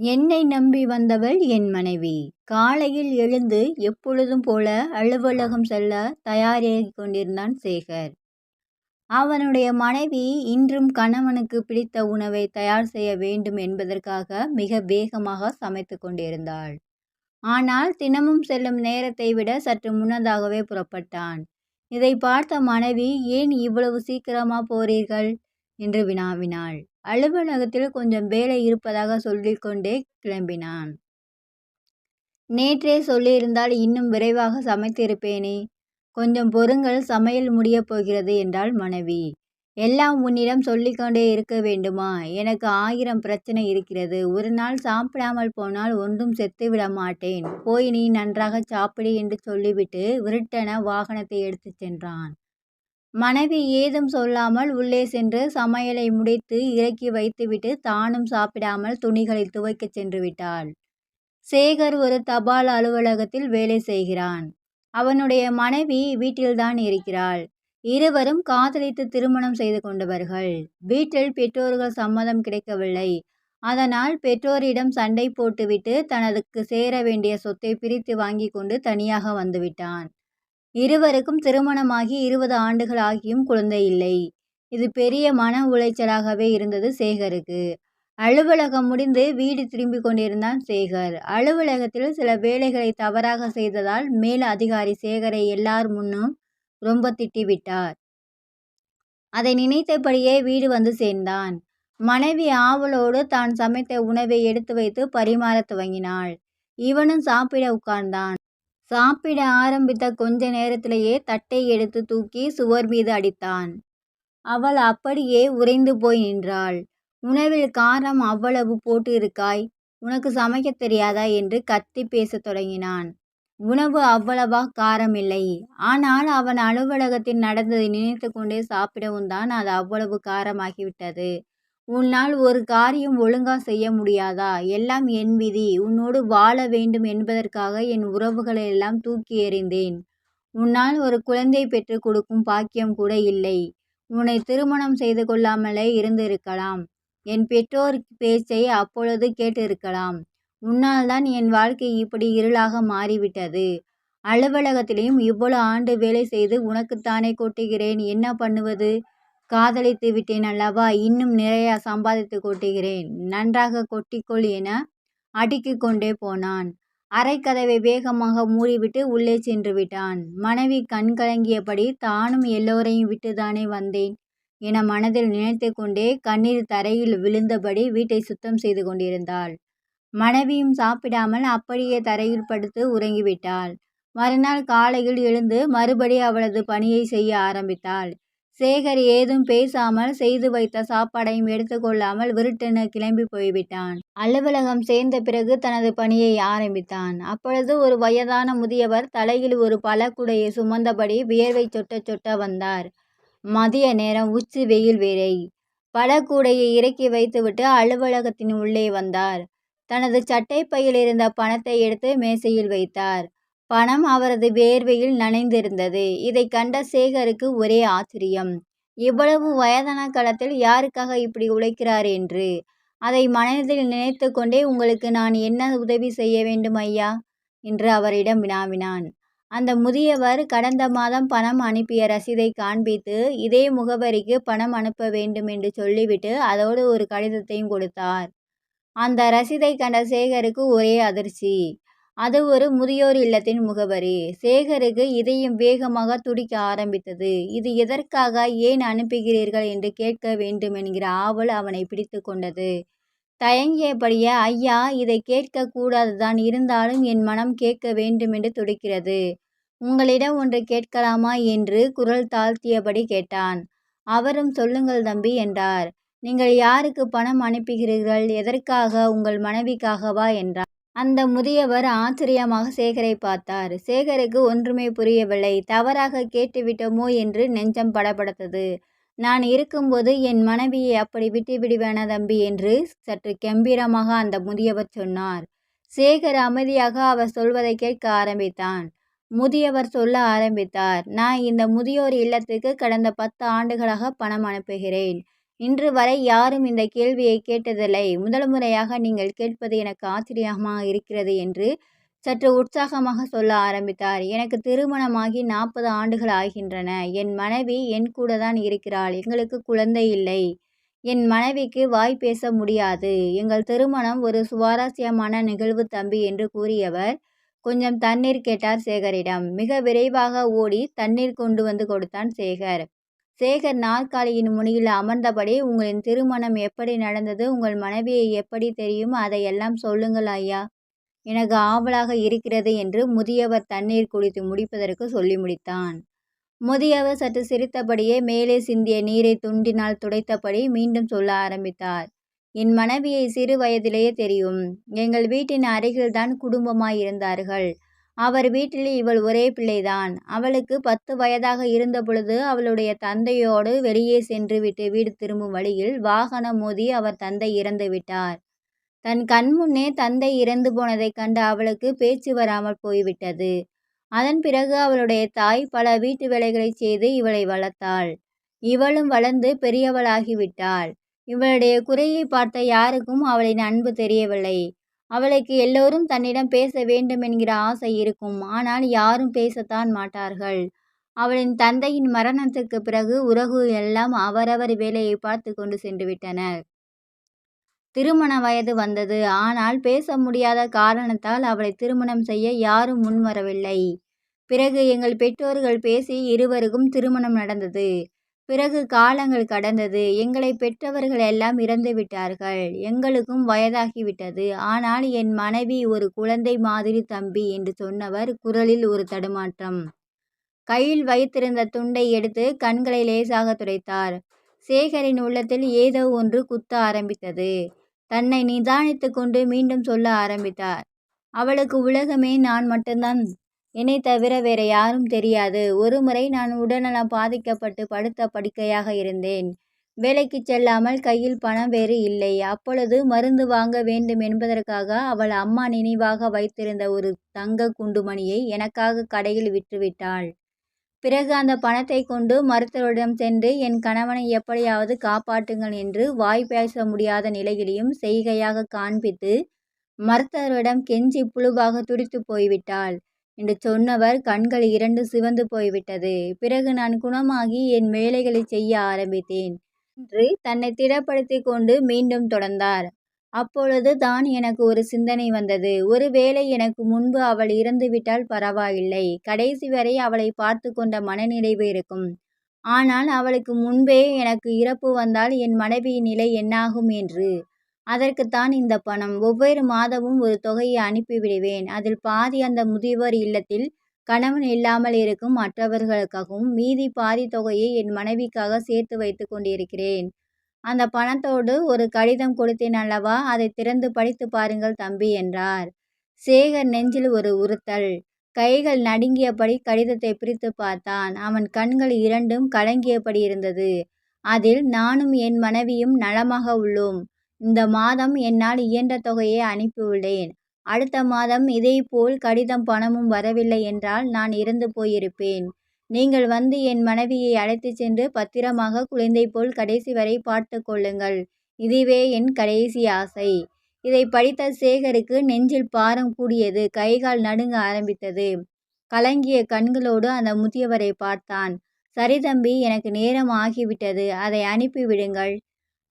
என்னை நம்பி வந்தவள் என் மனைவி. காலையில் எழுந்து எப்பொழுதும் போல அலுவலகம் செல்ல தயாராகிக் கொண்டிருந்தான் சேகர். அவனுடைய மனைவி இன்றும் கணவனுக்கு பிடித்த உணவை தயார் செய்ய வேண்டும் என்பதற்காக மிக வேகமாக சமைத்து கொண்டிருந்தாள். ஆனால் தினமும் செல்லும் நேரத்தை விட சற்று முன்னதாகவே புறப்பட்டான். இதை பார்த்த மனைவி ஏன் இவ்வளவு சீக்கிரமா போறீர்கள்? என்று வினாவினாள். அலுவலகத்தில் கொஞ்சம் வேலை இருப்பதாக சொல்லிக்கொண்டே கிளம்பினான். நேற்றே சொல்லியிருந்தால் இன்னும் விரைவாக சமைத்திருப்பேனே. கொஞ்சம் பொறுங்கள் சமையல் முடியப் போகிறது என்றாள் மனைவி. எல்லாம் உன்னிடம் சொல்லிக்கொண்டே இருக்க வேண்டுமா? எனக்கு ஆயிரம் பிரச்சனை இருக்கிறது. ஒரு நாள் சாப்பிடாமல் போனால் ஒன்றும் செத்து விட மாட்டேன். போய் நீ நன்றாகச் சாப்பிடு என்று சொல்லிவிட்டு விருட்டென வாகனத்தை எடுத்துச் சென்றான். மனைவி ஏதும் சொல்லாமல் உள்ளே சென்று சமையலை முடித்து இறக்கி வைத்துவிட்டு தானும் சாப்பிடாமல் துணிகளை துவைக்கச் சென்றுவிட்டாள். சேகர் ஒரு தபால் அலுவலகத்தில் வேலை செய்கிறான். அவனுடைய மனைவி வீட்டில்தான் இருக்கிறாள். இருவரும் காதலித்து திருமணம் செய்து கொண்டவர்கள். வீட்டில் பெற்றோர்கள் சம்மதம் கிடைக்கவில்லை. அதனால் பெற்றோரிடம் சண்டை போட்டுவிட்டு தனதுக்கு சேர வேண்டிய சொத்தை பிரித்து வாங்கிக் கொண்டு தனியாக வந்துவிட்டான். இருவருக்கும் திருமணமாகி இருபது ஆண்டுகள் ஆகியும் குழந்தை இல்லை. இது பெரிய மன உளைச்சலாகவே இருந்தது சேகருக்கு. அலுவலகம் முடிந்து வீடு திரும்பிக் கொண்டிருந்தான் சேகர். அலுவலகத்தில் சில வேலைகளை தவறாக செய்ததால் மேல் அதிகாரி சேகரை எல்லார் முன்னும் ரொம்ப திட்டிவிட்டார். அதை நினைத்தபடியே வீடு வந்து சேர்ந்தான். மனைவி ஆவலோடு தான் சமைத்த உணவை எடுத்து வைத்து பரிமாறத் துவங்கினாள். இவனும் சாப்பிட உட்கார்ந்தான். சாப்பிட ஆரம்பித்த கொஞ்ச நேரத்திலேயே தட்டை எடுத்து தூக்கி சுவர் மீது அடித்தான். அவள் அப்படியே உறைந்து போய் நின்றாள். உணவில் காரம் அவ்வளவு போட்டு இருக்காய். உனக்கு சமைக்கத் தெரியாதா? என்று கத்திப் பேசத் தொடங்கினான். உணவு அவ்வளவா காரமில்லை. ஆனால் அவன் அலுவலகத்தில் நடந்ததை நினைத்து கொண்டே சாப்பிடவும்தான் அது அவ்வளவு காரமாகிவிட்டது. உன்னால் ஒரு காரியம் ஒழுங்கா செய்ய முடியாதா? எல்லாம் என் விதி. உன்னோடு வாழ வேண்டும் என்பதற்காக என் உறவுகளை எல்லாம் தூக்கி எறிந்தேன். உன்னால் ஒரு குழந்தை பெற்று கொடுக்கும் பாக்கியம் கூட இல்லை. உன்னை திருமணம் செய்து கொள்ளாமலே இருந்திருக்கலாம். என் பெற்றோர் பேச்சை அப்பொழுது கேட்டிருக்கலாம். உன்னால்தான் என் வாழ்க்கை இப்படி இருளாக மாறிவிட்டது. அலுவலகத்திலையும் இவ்வளவு ஆண்டு வேலை செய்து உனக்குத்தானே கொட்டுகிறேன் என்ன பண்ணுவது? காதலித்து விட்டேன் அல்லவா இன்னும் நிறைய சம்பாதித்துக் கொட்டுகிறேன். நன்றாக கொட்டிக்கொள் என அடுக்கிக் கொண்டே போனான். அரைக்கதவை வேகமாக மூடிவிட்டு உள்ளே சென்று விட்டான் மனைவி கண்கலங்கியபடி தானும் எல்லோரையும் விட்டுதானே வந்தேன் என மனதில் நினைத்து கொண்டே கண்ணீர் தரையில் விழுந்தபடி வீட்டை சுத்தம் செய்து கொண்டிருந்தாள். மனைவியும் சாப்பிடாமல் அப்படியே தரையில் படுத்து உறங்கிவிட்டாள். மறுநாள் காலையில் எழுந்து மறுபடி அவளது பணியை செய்ய ஆரம்பித்தாள். சேகர் ஏதும் பேசாமல் செய்து வைத்த சாப்பாடையும் எடுத்துக்கொள்ளாமல் விருட்டென கிளம்பி போய்விட்டான். அலுவலகம் சேர்ந்த பிறகு தனது பணியை ஆரம்பித்தான். அப்பொழுது ஒரு வயதான முதியவர் தலையில் ஒரு பழக்குடையை சுமந்தபடி வியர்வை சொட்ட சொட்ட வந்தார். மதிய நேரம் உச்சி வெயில் வேறை. பழக்கூடையை இறக்கி வைத்துவிட்டு அலுவலகத்தின் உள்ளே வந்தார். தனது சட்டை பையில் இருந்த பணத்தை எடுத்து மேசையில் வைத்தார். பணம் அவரது வேர்வையில் நனைந்திருந்தது. இதை கண்ட சேகருக்கு ஒரே ஆச்சரியம். இவ்வளவு வயதான காலத்தில் யாருக்காக இப்படி உழைக்கிறார் என்று. அதை மனதில் நினைத்து கொண்டே உங்களுக்கு நான் என்ன உதவி செய்ய வேண்டும் ஐயா? என்று அவரிடம் வினாவினான். அந்த முதியவர் கடந்த மாதம் பணம் அனுப்பிய ரசீதைக் காண்பித்து இதே முகவரிக்கு பணம் அனுப்ப வேண்டும் என்று சொல்லிவிட்டு அதோடு ஒரு கடிதத்தையும் கொடுத்தார். அந்த ரசீதை கண்ட சேகருக்கு ஒரே அதிர்ச்சி. அது ஒரு முதியோர் இல்லத்தின் முகவரி. சேகருக்கு இதயம் வேகமாக துடிக்க ஆரம்பித்தது. இது எதற்காக ஏன் அனுப்புகிறீர்கள் என்று கேட்க வேண்டுமென்கிற ஆவல் அவனைப் பிடித்துக் கொண்டது. தயங்கியபடியே ஐயா இதைக் கேட்கக் கூடாதுதான். இருந்தாலும் என் மனம் கேட்க வேண்டுமென்று துடிக்கிறது. உங்களிடம் ஒன்று கேட்கலாமா? என்று குரல் தாழ்த்தியபடி கேட்டான். அவரும் சொல்லுங்கள் தம்பி என்றார். நீங்கள் யாருக்கு பணம் அனுப்புகிறீர்கள்? எதற்காக? உங்கள் மனைவிக்காகவா? என்றார். அந்த முதியவர் ஆச்சரியமாக சேகரை பார்த்தார். சேகருக்கு ஒன்றுமே புரியவில்லை. தவறாக கேட்டுவிட்டோமோ என்று நெஞ்சம் படபடத்தது. நான் இருக்கும்போது என் மனைவியை அப்படி விட்டுவிடுவேனா தம்பி? என்று சற்று கம்பீரமாக அந்த முதியவர் சொன்னார். சேகர் அமைதியாக அவர் சொல்வதைக் கேட்க ஆரம்பித்தான். முதியவர் சொல்ல ஆரம்பித்தார். நான் இந்த முதியோர் இல்லத்துக்கு கடந்த பத்து ஆண்டுகளாக பணம் அனுப்புகிறேன். இன்று வரை யாரும் இந்த கேள்வியை கேட்டதில்லை. முதல் முறையாக நீங்கள் கேட்பது எனக்கு ஆச்சரியமாக இருக்கிறது என்று சற்று உற்சாகமாக சொல்ல ஆரம்பித்தார். எனக்கு திருமணமாகி நாற்பது ஆண்டுகள் ஆகின்றன. என் மனைவி என் கூட தான் இருக்கிறாள். எங்களுக்கு குழந்தை இல்லை. என் மனைவிக்கு வாய் பேச முடியாது. எங்கள் திருமணம் ஒரு சுவாரஸ்யமான நிகழ்வு தம்பி என்று கூறியவர் கொஞ்சம் தண்ணீர் கேட்டார் சேகரிடம். மிக விரைவாக ஓடி தண்ணீர் கொண்டு வந்து கொடுத்தான் சேகர். சேகர் நாற்காலியின் முனையில் அமர்ந்தபடி உங்களின் திருமணம் எப்படி நடந்தது? உங்கள் மனைவியை எப்படி தெரியும்? அதையெல்லாம் சொல்லுங்கள் ஐயா. எனக்கு ஆவலாக இருக்கிறது என்று முதியவர் தண்ணீர் குடித்து முடிப்பதற்கு சொல்லி முடித்தான். முதியவர் சற்று சிரித்தபடியே மேலே சிந்திய நீரை துண்டினால் துடைத்தபடி மீண்டும் சொல்ல ஆரம்பித்தார். என் மனைவியை சிறு வயதிலேயே தெரியும். எங்கள் வீட்டின் அருகில்தான் குடும்பமாயிருந்தார்கள். அவர் வீட்டில் இவள் ஒரே பிள்ளைதான். அவளுக்கு பத்து வயதாக இருந்தபொழுது அவளுடைய தந்தையோடு வெளியே சென்று விட்டு வீடு திரும்பும் வழியில் வாகனம் மோதி அவர் தந்தை இறந்து விட்டார். தன் கண்முன்னே தந்தை இறந்து போனதைக் கண்டு அவளுக்கு பேச்சு வராமல் போய்விட்டது. அதன் பிறகு அவளுடைய தாய் பல வீட்டு வேலைகளை செய்து இவளை வளர்த்தாள். இவளும் வளர்ந்து பெரியவளாகிவிட்டாள் இவளுடைய குறையை பார்த்த யாருக்கும் அவளின் அன்பு தெரியவில்லை. அவளுக்கு எல்லோரும் தன்னிடம் பேச வேண்டும் என்கிற ஆசை இருக்கும். ஆனால் யாரும் பேசத்தான் மாட்டார்கள். அவளின் தந்தையின் மரணத்துக்கு பிறகு உறவு எல்லாம் அவரவர் வேலையை பார்த்து கொண்டு சென்று விட்டனர் திருமண வயது வந்தது. ஆனால் பேச முடியாத காரணத்தால் அவளை திருமணம் செய்ய யாரும் முன்வரவில்லை. பிறகு எங்கள் பெற்றோர்கள் பேசி இருவருக்கும் திருமணம் நடந்தது. பிறகு காலங்கள் கடந்தது. எங்களை பெற்றவர்கள் எல்லாம் இறந்து விட்டார்கள். எங்களுக்கும் வயதாகிவிட்டது ஆனால் என் மனைவி ஒரு குழந்தை மாதிரி தம்பி என்று சொன்னவர் குரலில் ஒரு தடுமாற்றம். கையில் வைத்திருந்த துண்டை எடுத்து கண்களை லேசாக துடைத்தார். சேகரின் உள்ளத்தில் ஏதோ ஒன்று குத்த ஆரம்பித்தது. தன்னை நிதானித்து கொண்டு மீண்டும் சொல்ல ஆரம்பித்தார். அவளுக்கு உலகமே நான் மட்டும்தான் என்னை தவிர வேற யாரும் தெரியாது. ஒருமுறை நான் உடல்நலம் பாதிக்கப்பட்டு படுத்த படுக்கையாக இருந்தேன். வேலைக்கு செல்லாமல் கையில் பணம் வேறு இல்லை. அப்பொழுது மருந்து வாங்க வேண்டும் என்பதற்காக அவள் அம்மா நினைவாக வைத்திருந்த ஒரு தங்க குண்டுமணியை எனக்காக கடையில் விற்றுவிட்டாள். பிறகு அந்த பணத்தை கொண்டு மருத்துவரிடம் சென்று என் கணவனை எப்படியாவது காப்பாற்றுங்கள் என்று வாய் பேச முடியாத நிலையிலையும் செய்கையாக காண்பித்து மருத்துவரிடம் கெஞ்சி புழுவாக துடித்து போய்விட்டாள். என்று சொன்னவர் கண்கள் இரண்டு சிவந்து போய்விட்டது. பிறகு நான் குணமாகி என் வேலைகளை செய்ய ஆரம்பித்தேன். என்று தன்னை திடப்படுத்தி கொண்டு மீண்டும் தொடர்ந்தார். அப்பொழுது தான் எனக்கு ஒரு சிந்தனை வந்தது. ஒருவேளை எனக்கு முன்பு அவள் இறந்துவிட்டால் பரவாயில்லை. கடைசி வரை அவளை பார்த்து கொண்ட மனநிறைவு இருக்கும். ஆனால் அவளுக்கு முன்பே எனக்கு இறப்பு வந்தால் என் மனைவியின் நிலை என்னாகும் என்று அதற்குத்தான் இந்த பணம். ஒவ்வொரு மாதமும் ஒரு தொகையை அனுப்பிவிடுவேன். அதில் பாதி அந்த முதியவர் இல்லத்தில் கணவன் இல்லாமல் இருக்கும் மற்றவர்களுக்காகவும் மீதி பாதி தொகையை என் மனைவிக்காக சேர்த்து வைத்து கொண்டிருக்கிறேன். அந்த பணத்தோடு ஒரு கடிதம் கொடுத்தேன் அல்லவா? அதை திறந்து படித்து பாருங்கள் தம்பி என்றார். சேகர் நெஞ்சில் ஒரு உறுத்தல். கைகள் நடுங்கியபடி கடிதத்தை பிரித்து பார்த்தான். அவன் கண்கள் இரண்டும் கலங்கியபடி இருந்தது. அதில் நானும் என் மனைவியும் நலமாக உள்ளோம். இந்த மாதம் என்னால் இயன்ற தொகையை அனுப்பியுள்ளேன் அடுத்த மாதம் இதேபோல் கடிதம் பணமும் வரவில்லை என்றால் நான் இறந்து போயிருப்பேன். நீங்கள் வந்து என் மனைவியை அழைத்துச் சென்று பத்திரமாக குழந்தை போல் கடைசி வரை பார்த்து கொள்ளுங்கள். இதுவே என் கடைசி ஆசை. இதை படித்த சேகருக்கு நெஞ்சில் பாரம் கூடியது. கைகால் நடுங்க ஆரம்பித்தது. கலங்கிய கண்களோடு அந்த முதியவரை பார்த்தான். சரி தம்பி எனக்கு நேரம் ஆகிவிட்டது. அதை அனுப்பிவிடுங்கள்.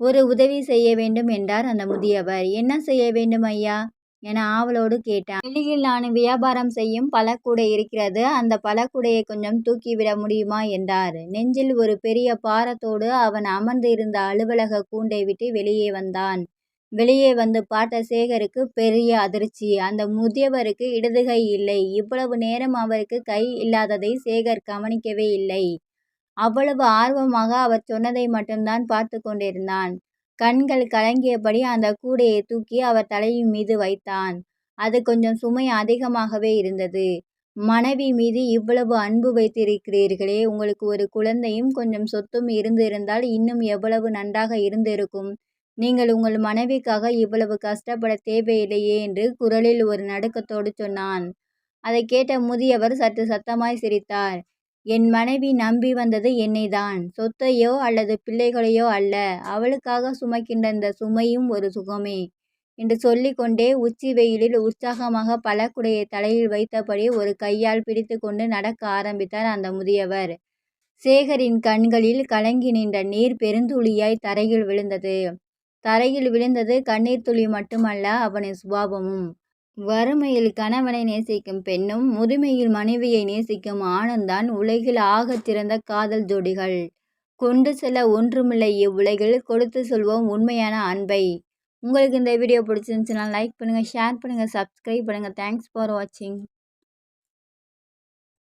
ஒரு உதவி செய்ய வேண்டும் என்றார் அந்த முதியவர். என்ன செய்ய வேண்டும் ஐயா? என ஆவலோடு கேட்டான். வெளியில் நான் வியாபாரம் செய்யும் பழக்கூடை இருக்கிறது. அந்த பழக்கூடையை கொஞ்சம் தூக்கிவிட முடியுமா? என்றார். நெஞ்சில் ஒரு பெரிய பாரத்தோடு அவன் அமர்ந்து இருந்த அலுவலக கூண்டை விட்டு வெளியே வந்தான். வெளியே வந்து பார்த்த சேகருக்கு பெரிய அதிர்ச்சி. அந்த முதியவருக்கு இடதுகை இல்லை. இவ்வளவு நேரம் அவருக்கு கை இல்லாததை சேகர் கவனிக்கவே இல்லை. அவ்வளவு ஆர்வமாக அவர் சொன்னதை மட்டும்தான் பார்த்து கொண்டிருந்தான். கண்கள் கலங்கியபடி அந்த கூடையை தூக்கி அவர் தலையின் மீது வைத்தான். அது கொஞ்சம் சுமை அதிகமாகவே இருந்தது. மனைவி மீது இவ்வளவு அன்பு வைத்திருக்கிறீர்களே உங்களுக்கு ஒரு குழந்தையும் கொஞ்சம் சொத்தும் இருந்திருந்தால் இன்னும் எவ்வளவு நன்றாக இருந்திருக்கும். நீங்கள் உங்கள் மனைவிக்காக இவ்வளவு கஷ்டப்பட தேவையில்லையே என்று குரலில் ஒரு நடுக்கத்தோடு சொன்னான். அதை கேட்ட முதியவர் சற்று சத்தமாய் சிரித்தார். என் மனைவி நம்பி வந்தது என்னைதான். சொத்தையோ அல்லது பிள்ளைகளையோ அல்ல. அவளுக்காக சுமக்கின்ற இந்த சுமையும் ஒரு சுகமே. என்று சொல்லிக்கொண்டே உச்சி வெயிலில் உற்சாகமாக பழக்குடையை தலையில் வைத்தபடி ஒரு கையால் பிடித்து கொண்டு நடக்க ஆரம்பித்தார் அந்த முதியவர். சேகரின் கண்களில் கலங்கி நின்ற நீர் பெருந்துளியாய் தரையில் விழுந்தது. தரையில் விழுந்தது கண்ணீர் துளி மட்டுமல்ல அவனின் சுபாவமும். வறுமையில் கணவனை நேசிக்கும் பெண்ணும் முதுமையில் மனைவியை நேசிக்கும் ஆணும்தான் உலகில் ஆகத்திறந்த காதல் ஜோடிகள். கொண்டு செல்ல ஒன்றுமில்லை இவ்வுலகில். கொடுத்து சொல்வோம் உண்மையான அன்பை. உங்களுக்கு இந்த வீடியோ பிடிச்சிருந்துச்சுன்னா லைக் பண்ணுங்கள் ஷேர் பண்ணுங்கள் சப்ஸ்கிரைப் பண்ணுங்கள் தேங்க்ஸ் ஃபார் வாட்சிங்